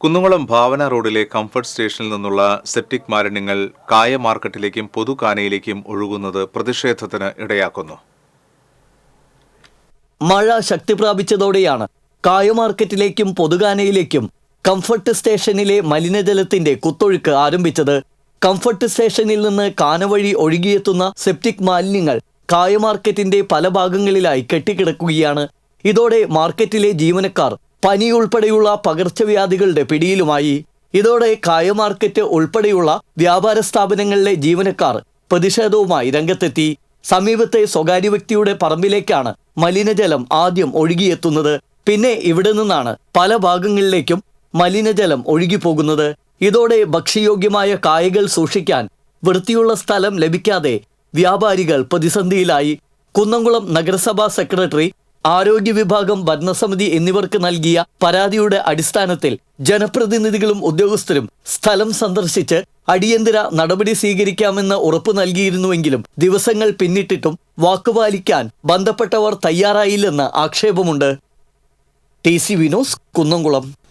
കുന്നംകുളം ഭാവന റോഡിലെ കംഫർട്ട് സ്റ്റേഷനിൽ നിന്നുള്ള സെപ്റ്റിക് മാലിന്യങ്ങൾ കായ മാർക്കറ്റിലേക്കും പൊതുകാനയിലേക്കും ഒഴുകുന്നത് പ്രതിഷേധത്തിന് ഇടയാക്കുന്നു. മഴ ശക്തി പ്രാപിച്ചതോടെയാണ് കായ മാർക്കറ്റിലേക്കും പൊതുകാനയിലേക്കും കംഫർട്ട് സ്റ്റേഷനിലെ മലിനജലത്തിന്റെ കുത്തൊഴുക്ക് ആരംഭിച്ചത്. കംഫർട്ട് സ്റ്റേഷനിൽ നിന്ന് കാന വഴി ഒഴുകിയെത്തുന്ന സെപ്റ്റിക് മാലിന്യങ്ങൾ കായ മാർക്കറ്റിന്റെ പല ഭാഗങ്ങളിലായി കെട്ടിക്കിടക്കുകയാണ്. ഇതോടെ മാർക്കറ്റിലെ ജീവനക്കാർ പനി ഉൾപ്പെടെയുള്ള പകർച്ചവ്യാധികളുടെ പിടിയിലുമായി. ഇതോടെ കായ മാർക്കറ്റ് ഉൾപ്പെടെയുള്ള വ്യാപാര സ്ഥാപനങ്ങളിലെ ജീവനക്കാർ പ്രതിഷേധവുമായി രംഗത്തെത്തി. സമീപത്തെ സ്വകാര്യ വ്യക്തിയുടെ പറമ്പിലേക്കാണ് മലിനജലം ആദ്യം ഒഴുകിയെത്തുന്നത്. പിന്നെ ഇവിടെ നിന്നാണ് പല ഭാഗങ്ങളിലേക്കും മലിനജലം ഒഴുകിപ്പോകുന്നത്. ഇതോടെ ഭക്ഷ്യയോഗ്യമായ കായകൾ സൂക്ഷിക്കാൻ വൃത്തിയുള്ള സ്ഥലം ലഭിക്കാതെ വ്യാപാരികൾ പ്രതിസന്ധിയിലായി. കുന്നംകുളം നഗരസഭാ സെക്രട്ടറി ആരോഗ്യ വിഭാഗം ഭരണസമിതി എന്നിവർക്ക് നൽകിയ പരാതിയുടെ അടിസ്ഥാനത്തിൽ ജനപ്രതിനിധികളും ഉദ്യോഗസ്ഥരും സ്ഥലം സന്ദർശിച്ച് അടിയന്തര നടപടി സ്വീകരിക്കാമെന്ന് ഉറപ്പു നൽകിയിരുന്നുവെങ്കിലും ദിവസങ്ങൾ പിന്നിട്ടിട്ടും വാക്കുപാലിക്കാൻ ബന്ധപ്പെട്ടവർ തയ്യാറായില്ലെന്ന് ആക്ഷേപമുണ്ട്. T C Vinos Kunnamkulam.